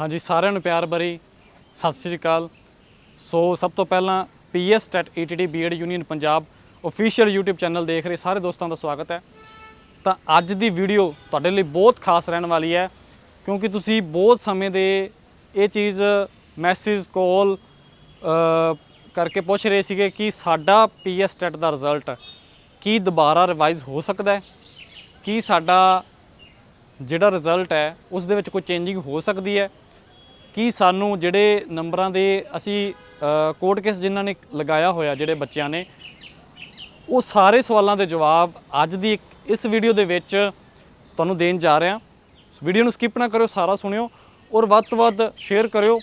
ਹਾਂਜੀ, ਸਾਰਿਆਂ ਨੂੰ ਪਿਆਰ ਭਰੀ ਸਤਿ ਸ੍ਰੀ ਅਕਾਲ। ਸੋ ਸਭ ਤੋਂ ਪਹਿਲਾਂ PS TET ETD BEd union Punjab official YouTube channel ਦੇਖ ਰਹੇ ਸਾਰੇ ਦੋਸਤਾਂ ਦਾ ਸਵਾਗਤ ਹੈ। ਤਾਂ ਅੱਜ ਦੀ ਵੀਡੀਓ ਤੁਹਾਡੇ ਲਈ ਬਹੁਤ ਖਾਸ ਰਹਿਣ ਵਾਲੀ ਹੈ, ਕਿਉਂਕਿ ਤੁਸੀਂ ਬਹੁਤ ਸਮੇਂ ਦੇ ਇਹ ਚੀਜ਼ ਮੈਸੇਜ ਕਾਲ ਕਰਕੇ ਪੁੱਛ ਰਹੇ ਸੀਗੇ ਕਿ ਸਾਡਾ ਪੀਐਸ ਟੈਟ ਦਾ ਰਿਜ਼ਲਟ ਕੀ ਦੁਬਾਰਾ ਰਿਵਾਈਜ਼ ਹੋ ਸਕਦਾ ਹੈ? ਕੀ ਸਾਡਾ ਜਿਹੜਾ ਰਿਜ਼ਲਟ ਹੈ, ਉਸ ਦੇ ਵਿੱਚ ਕੋਈ ਚੇਂਜਿੰਗ ਹੋ ਸਕਦੀ ਹੈ? ਕੀ ਸਾਨੂੰ ਜਿਹੜੇ ਨੰਬਰਾਂ ਦੇ ਅਸੀਂ ਕੋਰਟ ਕੇਸ ਜਿਨ੍ਹਾਂ ਨੇ ਲਗਾਇਆ ਹੋਇਆ ਜਿਹੜੇ ਬੱਚਿਆਂ ਨੇ, ਉਹ ਸਾਰੇ ਸਵਾਲਾਂ ਦੇ ਜਵਾਬ ਅੱਜ ਦੀ ਇੱਕ- ਇਸ ਵੀਡੀਓ ਦੇ ਵਿੱਚ ਤੁਹਾਨੂੰ ਦੇਣ ਜਾ ਰਿਹਾ। ਵੀਡੀਓ ਨੂੰ ਸਕਿਪ ਨਾ ਕਰਿਓ, ਸਾਰਾ ਸੁਣਿਓ ਔਰ ਵੱਧ ਤੋਂ ਵੱਧ ਸ਼ੇਅਰ ਕਰਿਓ,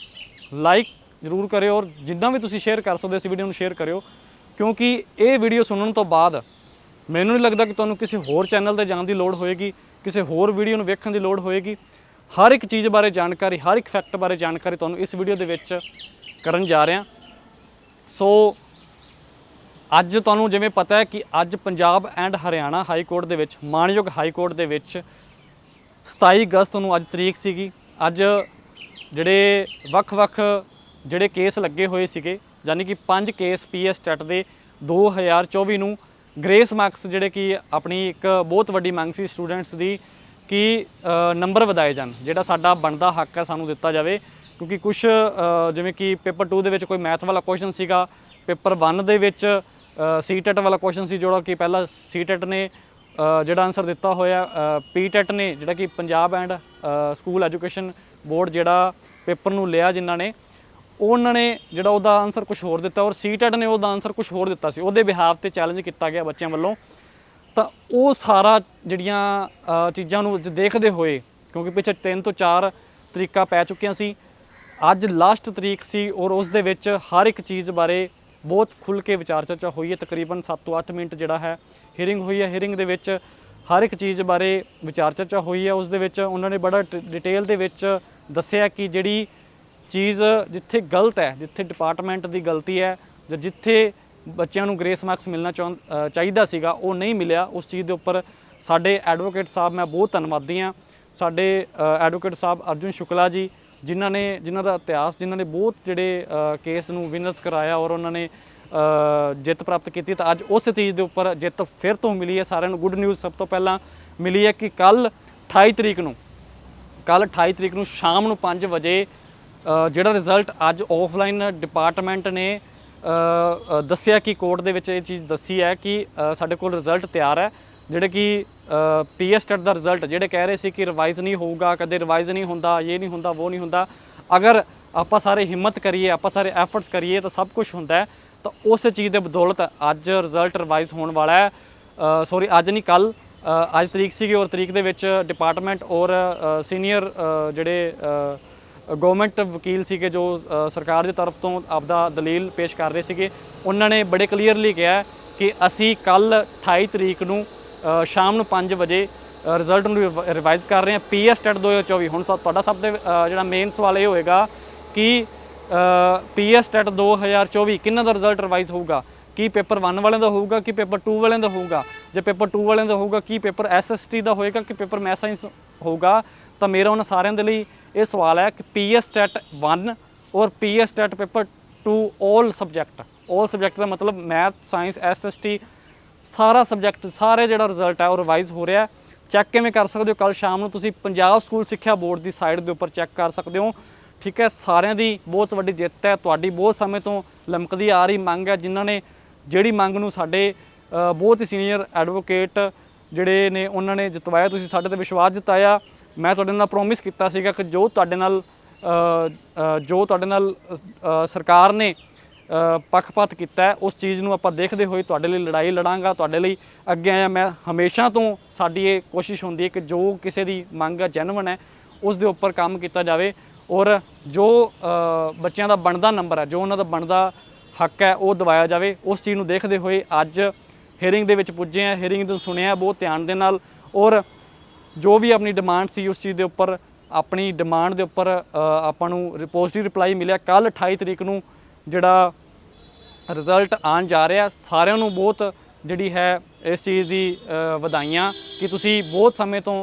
ਲਾਈਕ ਜ਼ਰੂਰ ਕਰਿਓ ਔਰ ਜਿੰਨਾ ਵੀ ਤੁਸੀਂ ਸ਼ੇਅਰ ਕਰ ਸਕਦੇ ਹੋ ਇਸ ਵੀਡੀਓ ਨੂੰ ਸ਼ੇਅਰ ਕਰਿਓ, ਕਿਉਂਕਿ ਇਹ ਵੀਡੀਓ ਸੁਣਨ ਤੋਂ ਬਾਅਦ ਮੈਨੂੰ ਨਹੀਂ ਲੱਗਦਾ ਕਿ ਤੁਹਾਨੂੰ ਕਿਸੇ ਹੋਰ ਚੈਨਲ ਤੇ ਜਾਣ ਦੀ ਲੋੜ ਹੋਏਗੀ, ਕਿਸੇ ਹੋਰ ਵੀਡੀਓ ਨੂੰ ਵੇਖਣ ਦੀ ਲੋੜ ਹੋਏਗੀ। ਹਰ ਇੱਕ ਚੀਜ਼ ਬਾਰੇ ਜਾਣਕਾਰੀ, ਹਰ ਇੱਕ ਫੈਕਟ ਬਾਰੇ ਜਾਣਕਾਰੀ ਤੁਹਾਨੂੰ ਇਸ ਵੀਡੀਓ ਦੇ ਵਿੱਚ ਕਰਨ ਜਾ ਰਹੇ ਹਾਂ। ਸੋ ਅੱਜ ਤੁਹਾਨੂੰ ਜਿਵੇਂ ਪਤਾ ਹੈ ਕਿ ਅੱਜ Punjab and Haryana high court ਦੇ ਵਿੱਚ ਮਾਣਯੋਗ ਹਾਈ ਕੋਰਟ ਦੇ ਵਿੱਚ 27 ਅਗਸਤ ਨੂੰ ਅੱਜ ਤਰੀਕ ਸੀਗੀ। ਅੱਜ ਜਿਹੜੇ ਵੱਖ-ਵੱਖ ਜਿਹੜੇ ਕੇਸ ਲੱਗੇ ਹੋਏ ਸੀਗੇ, ਯਾਨੀ ਕਿ ਪੰਜ ਕੇਸ ਪੀਐਸ ਟੈਟ ਦੇ 2024 ਨੂੰ ਗ੍ਰੇਸ ਮਾਰਕਸ ਜਿਹੜੇ ਕਿ ਆਪਣੀ ਇੱਕ ਬਹੁਤ ਵੱਡੀ ਮੰਗ ਸੀ ਸਟੂਡੈਂਟਸ ਦੀ ਕਿ ਨੰਬਰ ਵਧਾਏ ਜਾਣ, ਜਿਹੜਾ ਸਾਡਾ ਬਣਦਾ ਹੱਕ ਹੈ ਸਾਨੂੰ ਦਿੱਤਾ ਜਾਵੇ। ਕਿਉਂਕਿ ਕੁਝ ਜਿਵੇਂ ਕਿ ਪੇਪਰ 2 ਦੇ ਵਿੱਚ ਕੋਈ ਮੈਥ ਵਾਲਾ ਕੁਐਸਚਨ ਸੀਗਾ, ਪੇਪਰ 1 ਦੇ ਵਿੱਚ ਸੀਟੈਟ ਵਾਲਾ ਕੁਐਸਚਨ ਸੀ, ਜਿਹੜਾ ਕਿ ਪਹਿਲਾਂ ਸੀਟੈਟ ਨੇ ਜਿਹੜਾ ਆਨਸਰ ਦਿੱਤਾ ਹੋਇਆ ਪੀਟੈਟ ਨੇ, ਜਿਹੜਾ ਕਿ Punjab and school education board ਜਿਹੜਾ ਪੇਪਰ ਨੂੰ ਲਿਆ ਜਿਨ੍ਹਾਂ ਨੇ, ਉਹਨਾਂ ਨੇ ਜਿਹੜਾ ਉਹਦਾ ਆਨਸਰ ਕੁਝ ਹੋਰ ਦਿੱਤਾ ਔਰ ਸੀਟੈਟ ਨੇ ਉਹਦਾ ਆਨਸਰ ਕੁਝ ਹੋਰ ਦਿੱਤਾ ਸੀ। ਉਹਦੇ ਬਿਹਾਫ ਤੇ ਚੈਲੰਜ ਕੀਤਾ ਗਿਆ ਬੱਚਿਆਂ ਵੱਲੋਂ। ਤਾਂ ਉਹ ਸਾਰਾ ਜਿਹੜੀਆਂ ਚੀਜ਼ਾਂ ਨੂੰ ਦੇਖਦੇ ਹੋਏ, ਕਿਉਂਕਿ ਪਿੱਛੇ 3 ਤੋਂ 4 ਤਰੀਕਾਂ ਪੈ ਚੁੱਕੀਆਂ ਸੀ, ਅੱਜ ਲਾਸਟ ਤਰੀਕ ਸੀ ਔਰ ਉਸ ਦੇ ਵਿੱਚ ਹਰ ਇੱਕ ਚੀਜ਼ ਬਾਰੇ ਬਹੁਤ ਖੁੱਲ ਕੇ ਵਿਚਾਰ ਚਰਚਾ ਹੋਈ ਹੈ, ਤਕਰੀਬਨ 7 ਤੋਂ 8 ਮਿੰਟ ਜਿਹੜਾ ਹੈ ਹੀਅਰਿੰਗ ਹੋਈ ਹੈ। ਹੀਅਰਿੰਗ ਦੇ ਵਿੱਚ ਹਰ ਇੱਕ ਚੀਜ਼ ਬਾਰੇ ਵਿਚਾਰ ਚਰਚਾ ਹੋਈ ਹੈ। ਉਸ ਦੇ ਵਿੱਚ ਉਹਨਾਂ ਨੇ ਬੜਾ ਡਿਟੇਲ ਦੇ ਵਿੱਚ ਦੱਸਿਆ ਕਿ ਜਿਹੜੀ ਚੀਜ਼ ਜਿੱਥੇ ਗਲਤ ਹੈ, ਜਿੱਥੇ ਡਿਪਾਰਟਮੈਂਟ ਦੀ ਗਲਤੀ ਹੈ ਜਾਂ ਜਿੱਥੇ ਬੱਚਿਆਂ ਨੂੰ ਗ੍ਰੇਸ ਮਾਰਕਸ ਮਿਲਣਾ ਚਾਹੁੰ- ਚਾਹੀਦਾ ਸੀਗਾ, ਉਹ ਨਹੀਂ ਮਿਲਿਆ। ਉਸ ਚੀਜ਼ ਦੇ ਉੱਪਰ ਸਾਡੇ ਐਡਵੋਕੇਟ ਸਾਹਿਬ, ਮੈਂ ਬਹੁਤ ਧੰਨਵਾਦੀ ਹਾਂ। ਸਾਡੇ ਐਡਵੋਕੇਟ ਸਾਹਿਬ ਅਰਜੁਨ ਸ਼ੁਕਲਾ ਜੀ, ਜਿਨ੍ਹਾਂ ਨੇ, ਜਿਨ੍ਹਾਂ ਦਾ ਇਤਿਹਾਸ, ਜਿਨ੍ਹਾਂ ਨੇ ਬਹੁਤ ਜਿਹੜੇ ਕੇਸ ਨੂੰ ਵਿਨਰਸ ਕਰਾਇਆ ਔਰ ਉਹਨਾਂ ਨੇ ਜਿੱਤ ਪ੍ਰਾਪਤ ਕੀਤੀ, ਤਾਂ ਅੱਜ ਉਸ ਚੀਜ਼ ਦੇ ਉੱਪਰ ਜਿੱਤ ਫਿਰ ਤੋਂ ਮਿਲੀ ਹੈ। ਸਾਰਿਆਂ ਨੂੰ ਗੁੱਡ ਨਿਊਜ਼ ਸਭ ਤੋਂ ਪਹਿਲਾਂ ਮਿਲੀ ਹੈ ਕਿ ਕੱਲ 28 ਤਰੀਕ ਨੂੰ ਕੱਲ 28 ਤਰੀਕ ਨੂੰ ਸ਼ਾਮ ਨੂੰ 5 ਵਜੇ ਜਿਹੜਾ ਰਿਜ਼ਲਟ ਅੱਜ ਆਫਲਾਈਨ ਡਿਪਾਰਟਮੈਂਟ ਨੇ ਦੱਸਿਆ ਕਿ ਕੋਰਟ ਦੇ ਵਿੱਚ ਇਹ ਚੀਜ਼ ਦੱਸੀ ਹੈ ਕਿ ਸਾਡੇ ਕੋਲ ਰਿਜ਼ਲਟ ਤਿਆਰ ਹੈ, ਜਿਹੜੇ ਕਿ ਪੀਐਸ ਟੈਟ ਦਾ ਰਿਜ਼ਲਟ ਜਿਹੜੇ ਕਹਿ ਰਹੇ ਸੀ ਕਿ ਰਿਵਾਈਜ਼ ਨਹੀਂ ਹੋਊਗਾ, ਕਦੇ ਰਿਵਾਈਜ਼ ਨਹੀਂ ਹੁੰਦਾ, ਇਹ ਨਹੀਂ ਹੁੰਦਾ, ਉਹ ਨਹੀਂ ਹੁੰਦਾ, ਅਗਰ ਆਪਾਂ ਸਾਰੇ ਹਿੰਮਤ ਕਰੀਏ, ਆਪਾਂ ਸਾਰੇ ਐਫਰਟਸ ਕਰੀਏ, ਤਾਂ ਸਭ ਕੁਝ ਹੁੰਦਾ ਹੈ, ਤਾਂ ਉਸ ਚੀਜ਼ ਦੇ ਬਦੌਲਤ ਅੱਜ ਰਿਜ਼ਲਟ ਰਿਵਾਈਜ਼ ਹੋਣ ਵਾਲਾ ਹੈ। ਸੌਰੀ ਅੱਜ ਨਹੀਂ ਕੱਲ ਅੱਜ ਤਰੀਕ ਸੀਗੀ ਔਰ ਤਰੀਕ ਦੇ ਵਿੱਚ ਡਿਪਾਰਟਮੈਂਟ ਔਰ ਸੀਨੀਅਰ ਜਿਹੜੇ ਗਵਰਨਮੈਂਟ ਵਕੀਲ ਸੀਗੇ ਜੋ ਸਰਕਾਰ ਦੀ ਤਰਫ ਤੋਂ ਆਪਦਾ ਦਲੀਲ ਪੇਸ਼ ਕਰ ਰਹੇ ਸੀਗੇ, ਉਹਨਾਂ ਨੇ ਬੜੇ ਕਲੀਅਰਲੀ ਕਿਹਾ ਕਿ ਅਸੀਂ ਕੱਲ 28 ਤਰੀਕ ਨੂੰ ਸ਼ਾਮ ਨੂੰ 5 ਵਜੇ ਰਿਜ਼ਲਟ ਨੂੰ ਰਿਵਾਈਜ਼ ਕਰ ਰਹੇ ਹਾਂ, ਪੀਐਸ ਟੈਟ 2024 ਹੁਣ ਸਾ- ਤੁਹਾਡਾ ਸਭ ਦੇ ਜਿਹੜਾ ਮੇਨ ਸਵਾਲ ਇਹ ਹੋਏਗਾ ਕਿ ਪੀਐਸ ਟੈਟ 2024 ਕਿੰਨਾ ਦਾ ਰਿਜ਼ਲਟ ਰਿਵਾਈਜ਼ ਹੋਊਗਾ? ਕੀ ਪੇਪਰ 1 ਵਾਲਿਆਂ ਦਾ ਹੋਊਗਾ, ਕਿ ਪੇਪਰ 2 ਵਾਲਿਆਂ ਦਾ ਹੋਊਗਾ? ਜੇ ਪੇਪਰ 2 ਵਾਲਿਆਂ ਦਾ ਹੋਊਗਾ, ਕੀ ਪੇਪਰ ਐਸਐਸਟੀ ਦਾ ਹੋਏਗਾ, ਕਿ ਪੇਪਰ ਮੈਥ ਸਾਇੰਸ ਹੋਊਗਾ? ਤਾਂ ਮੇਰਾ ਉਹਨਾਂ ਸਾਰਿਆਂ ਦੇ ਲਈ ਇਹ ਸਵਾਲ ਹੈ ਕਿ ਪੀਐਸ ਟੈਟ 1 ਔਰ PS TET paper 2 올 subject 올 subject ਦਾ ਮਤਲਬ ਮੈਥ ਸਾਇੰਸ ਐਸਐਸਟੀ ਸਾਰਾ ਸਬਜੈਕਟ ਸਾਰੇ ਜਿਹੜਾ ਰਿਜ਼ਲਟ ਹੈ ਉਹ ਰਿਵਾਈਜ਼ ਹੋ ਰਿਹਾ ਚੈੱਕ ਕਿਵੇਂ ਕਰ ਸਕਦੇ ਹੋ? ਕੱਲ ਸ਼ਾਮ ਨੂੰ ਤੁਸੀਂ ਪੰਜਾਬ ਸਕੂਲ ਸਿੱਖਿਆ ਬੋਰਡ ਦੀ ਸਾਈਟ ਦੇ ਉੱਪਰ ਚੈੱਕ ਕਰ ਸਕਦੇ ਹੋ। ਠੀਕ ਹੈ, ਸਾਰਿਆਂ ਦੀ ਬਹੁਤ ਵੱਡੀ ਜਿੱਤ ਹੈ। ਤੁਹਾਡੀ ਬਹੁਤ ਸਮੇਂ ਤੋਂ ਲਮਕਦੀ ਆ ਰਹੀ ਮੰਗ ਹੈ, ਜਿਨ੍ਹਾਂ ਨੇ ਜਿਹੜੀ ਮੰਗ ਨੂੰ ਸਾਡੇ ਬਹੁਤ ਹੀ ਸੀਨੀਅਰ ਐਡਵੋਕੇਟ ਜਿਹੜੇ ਨੇ, ਉਹਨਾਂ ਨੇ ਜਿਤਵਾਇਆ। ਤੁਸੀਂ ਸਾਡੇ ਤੇ ਵਿਸ਼ਵਾਸ ਜਤਾਇਆ। ਮੈਂ ਤੁਹਾਡੇ ਨਾਲ ਪ੍ਰੋਮਿਸ ਕੀਤਾ ਸੀਗਾ ਕਿ ਜੋ ਤੁਹਾਡੇ ਨਾਲ ਜੋ ਤੁਹਾਡੇ ਨਾਲ ਸਰਕਾਰ ਨੇ ਪੱਖਪਾਤ ਕੀਤਾ ਉਸ ਚੀਜ਼ ਨੂੰ ਆਪਾਂ ਦੇਖਦੇ ਹੋਏ ਤੁਹਾਡੇ ਲਈ ਲੜਾਈ ਲੜਾਂਗਾ, ਤੁਹਾਡੇ ਲਈ ਅੱਗੇ ਆਇਆ ਮੈਂ ਹਮੇਸ਼ਾ ਤੋਂ ਸਾਡੀ ਇਹ ਕੋਸ਼ਿਸ਼ ਹੁੰਦੀ ਹੈ ਕਿ ਜੋ ਕਿਸੇ ਦੀ ਮੰਗ ਹੈ ਜੈਨੂਇਨ ਹੈ, ਉਸ ਦੇ ਉੱਪਰ ਕੰਮ ਕੀਤਾ ਜਾਵੇ। ਔਰ ਜੋ ਬੱਚਿਆਂ ਦਾ ਬਣਦਾ ਨੰਬਰ ਹੈ, ਜੋ ਉਹਨਾਂ ਦਾ ਬਣਦਾ ਹੱਕ ਹੈ, ਉਹ ਦਿਵਾਇਆ ਜਾਵੇ। ਉਸ ਚੀਜ਼ ਨੂੰ ਦੇਖਦੇ ਹੋਏ ਅੱਜ ਹੀਅਰਿੰਗ ਦੇ ਵਿੱਚ ਪੁੱਜੇ ਆ ਹੀਅਰਿੰਗ ਨੂੰ ਸੁਣਿਆ, ਬਹੁਤ ਧਿਆਨ ਦੇ ਨਾਲ। ਔਰ ਜੋ ਵੀ ਆਪਣੀ ਡਿਮਾਂਡ ਸੀ ਉਸ ਚੀਜ਼ ਦੇ ਉੱਪਰ, ਆਪਣੀ ਡਿਮਾਂਡ ਦੇ ਉੱਪਰ ਆਪਾਂ ਨੂੰ ਪੋਜ਼ਿਟਿਵ ਰਿਪਲਾਈ ਮਿਲਿਆ। ਕੱਲ 28 ਤਰੀਕ ਨੂੰ ਜਿਹੜਾ ਰਿਜ਼ਲਟ ਆਉਣ ਜਾ ਰਿਹਾ, ਸਾਰਿਆਂ ਨੂੰ ਬਹੁਤ ਜਿਹੜੀ ਹੈ ਇਸ ਚੀਜ਼ ਦੀ ਵਧਾਈਆਂ ਕਿ ਤੁਸੀਂ ਬਹੁਤ ਸਮੇਂ ਤੋਂ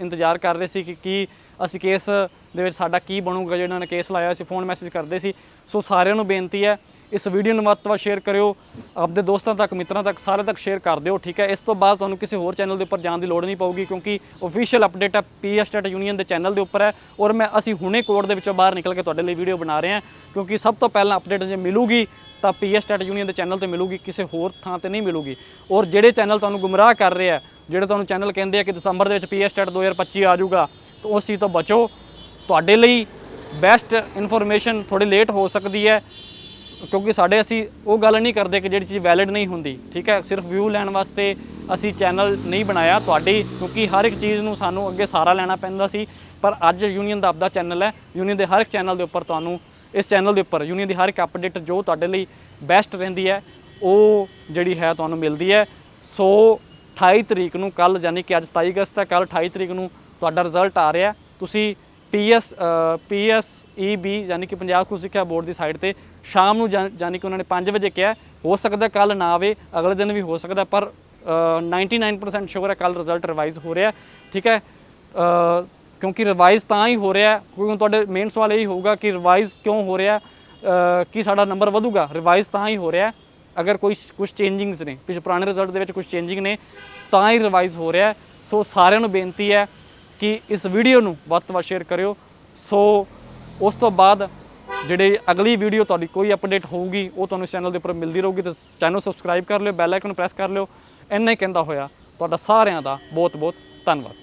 ਇੰਤਜ਼ਾਰ ਕਰ ਰਹੇ ਸੀ ਕਿ ਕੀ ਅਸੀਂ ਕੇਸ ਦੇ ਵਿੱਚ ਸਾਡਾ ਕੀ ਬਣੂਗਾ, ਜਿਹੜਾ ਨੇ ਕੇਸ ਲਾਇਆ ਸੀ ਫੋਨ ਮੈਸੇਜ ਕਰਦੇ ਸੀ। ਸੋ ਸਾਰਿਆਂ ਨੂੰ ਬੇਨਤੀ ਹੈ, ਇਸ ਵੀਡੀਓ ਨੂੰ ਵੱਧ ਤੋਂ ਵੱਧ ਸ਼ੇਅਰ ਕਰਿਓ, ਆਪਦੇ ਦੋਸਤਾਂ ਤੱਕ, ਮਿੱਤਰਾਂ ਤੱਕ, ਸਾਰੇ ਤੱਕ ਸ਼ੇਅਰ ਕਰ ਦਿਓ, ਠੀਕ ਹੈ? ਇਸ ਤੋਂ ਬਾਅਦ ਤੁਹਾਨੂੰ ਕਿਸੇ ਹੋਰ ਚੈਨਲ ਦੇ ਉੱਪਰ ਜਾਣ ਦੀ ਲੋੜ ਨਹੀਂ ਪਊਗੀ, ਕਿਉਂਕਿ ਅਫੀਸ਼ੀਅਲ ਅਪਡੇਟ ਹੈ ਪੀਐਸ ਸਟੇਟ ਯੂਨੀਅਨ ਦੇ ਚੈਨਲ ਦੇ ਉੱਪਰ ਹੈ ਔਰ ਮੈਂ, ਅਸੀਂ ਹੁਣੇ ਕੋਰਟ ਦੇ ਵਿੱਚੋਂ ਬਾਹਰ ਨਿਕਲ ਕੇ ਤੁਹਾਡੇ ਲਈ ਵੀਡੀਓ ਬਣਾ ਰਹੇ ਹਾਂ, ਕਿਉਂਕਿ ਸਭ ਤੋਂ ਪਹਿਲਾਂ ਅਪਡੇਟ ਜੇ ਮਿਲੂਗੀ, ਤਾਂ ਪੀਐਸ ਸਟੇਟ ਯੂਨੀਅਨ ਦੇ ਚੈਨਲ ਤੇ ਮਿਲੂਗੀ, ਕਿਸੇ ਹੋਰ ਥਾਂ ਤੇ ਨਹੀਂ ਮਿਲੂਗੀ। ਔਰ ਜਿਹੜੇ ਚੈਨਲ ਤੁਹਾਨੂੰ ਗੁੰਮਰਾਹ ਕਰ ਰਹੇ ਆ ਜਿਹੜੇ ਤੁਹਾਨੂੰ ਚੈਨਲ ਕਹਿੰਦੇ ਆ ਕਿ ਦਸੰਬਰ ਦੇ ਵਿੱਚ ਪੀਐਸ ਸਟੇਟ 2025 ਆ ਜਾਊਗਾ, ਤਾਂ ਉਸ ਚੀਜ਼ ਤੋਂ ਬਚੋ। ਤੁਹਾਡੇ ਲਈ ਬੈਸਟ ਇਨਫੋਰਮੇਸ਼ਨ ਥੋੜੀ ਲੇਟ ਹੋ ਸਕਦੀ ਹੈ, ਕਿਉਂਕਿ ਸਾਡੇ ਅਸੀਂ ਉਹ ਗੱਲ ਨਹੀਂ ਕਰਦੇ ਕਿ ਜਿਹੜੀ ਚੀਜ਼ ਵੈਲਿਡ ਨਹੀਂ ਹੁੰਦੀ, ਠੀਕ ਹੈ? ਸਿਰਫ ਵਿਊ ਲੈਣ ਵਾਸਤੇ ਅਸੀਂ ਚੈਨਲ ਨਹੀਂ ਬਣਾਇਆ ਤੁਹਾਡੀ, ਕਿਉਂਕਿ ਹਰ ਇੱਕ ਚੀਜ਼ ਨੂੰ ਸਾਨੂੰ ਅੱਗੇ ਸਾਰਾ ਲੈਣਾ ਪੈਂਦਾ ਸੀ, ਪਰ ਅੱਜ ਯੂਨੀਅਨ ਦਾ ਆਪਦਾ ਚੈਨਲ ਹੈ ਯੂਨੀਅਨ ਦੇ ਹਰ ਇੱਕ ਚੈਨਲ ਦੇ ਉੱਪਰ ਤੁਹਾਨੂੰ, ਇਸ ਚੈਨਲ ਦੇ ਉੱਪਰ ਯੂਨੀਅਨ ਦੀ ਹਰ ਇੱਕ ਅਪਡੇਟ ਜੋ ਤੁਹਾਡੇ ਲਈ ਬੈਸਟ ਰਹਿੰਦੀ ਹੈ, ਉਹ ਜਿਹੜੀ ਹੈ ਤੁਹਾਨੂੰ ਮਿਲਦੀ ਹੈ। ਸੋ 28 ਤਰੀਕ ਨੂੰ ਕੱਲ ਯਾਨੀ ਕਿ ਅੱਜ 27 ਅਗਸਤ ਹੈ ਕੱਲ 28 ਤਰੀਕ ਨੂੰ ਤੁਹਾਡਾ ਰਿਜ਼ਲਟ ਆ ਰਿਹਾ ਤੁਸੀਂ ਪੀਐਸ ਪੀਐਸਈਬੀ ਯਾਨੀ ਕਿ ਪੰਜਾਬ ਸਕੂਲ ਸਿੱਖਿਆ ਬੋਰਡ ਦੀ ਸਾਈਟ ਤੇ ਸ਼ਾਮ ਨੂੰ ਜਾਂ- ਯਾਨੀ ਕਿ ਉਹਨਾਂ ਨੇ 5 ਵਜੇ ਕਿਹਾ ਹੋ ਸਕਦਾ ਕੱਲ ਨਾ ਆਵੇ ਅਗਲੇ ਦਿਨ ਵੀ ਹੋ ਸਕਦਾ ਪਰ ਅ, 99% ਸ਼ੋਰ ਹੈ ਕੱਲ ਰਿਜ਼ਲਟ ਰਿਵਾਈਜ਼ ਹੋ ਰਿਹਾ ਠੀਕ ਹੈ? ਕਿਉਂਕਿ ਰਿਵਾਈਜ਼ ਤਾਂ ਹੀ ਹੋ ਰਿਹਾ ਕਿਉਂਕਿ ਹੁਣ ਤੁਹਾਡੇ ਮੇਨ ਸਵਾਲ ਇਹ ਹੋਊਗਾ ਕਿ ਰਿਵਾਈਜ਼ ਕਿਉਂ ਹੋ ਰਿਹਾ ਕੀ ਸਾਡਾ ਨੰਬਰ ਵਧੂਗਾ? ਰਿਵਾਈਜ਼ ਤਾਂ ਹੀ ਹੋ ਰਿਹਾ ਅਗਰ ਕੋਈ ਕੁਝ ਚੇਂਜਿੰਗਸ ਨੇ ਪਿਛੇ ਪੁਰਾਣੇ ਰਿਜ਼ਲਟ ਦੇ ਵਿੱਚ ਕੁਝ ਚੇਂਜਿੰਗ ਨੇ ਤਾਂ ਹੀ ਰਿਵਾਈਜ਼ ਹੋ ਰਿਹਾ ਸੋ ਸਾਰਿਆਂ ਨੂੰ ਬੇਨਤੀ ਹੈ ਕਿ ਇਸ ਵੀਡੀਓ ਨੂੰ ਵੱਧ ਤੋਂ ਵੱਧ ਸ਼ੇਅਰ ਕਰਿਓ। ਸੋ ਉਸ ਤੋਂ ਬਾਅਦ ਜਿਹੜੇ ਅਗਲੀ ਵੀਡੀਓ ਤੁਹਾਡੀ ਕੋਈ ਅਪਡੇਟ ਹੋਊਗੀ, ਉਹ ਤੁਹਾਨੂੰ ਚੈਨਲ ਦੇ ਉੱਪਰ ਮਿਲਦੀ ਰਹੂਗੀ। ਤਾਂ ਚੈਨਲ ਸਬਸਕ੍ਰਾਈਬ ਕਰ ਲਿਓ ਬੈਲ ਆਈਕਨ ਪ੍ਰੈਸ ਕਰ ਲਿਓ। ਇੰਨਾ ਹੀ ਕਹਿੰਦਾ ਹੋਇਆ ਤੁਹਾਡਾ ਸਾਰਿਆਂ ਦਾ ਬਹੁਤ ਬਹੁਤ ਧੰਨਵਾਦ।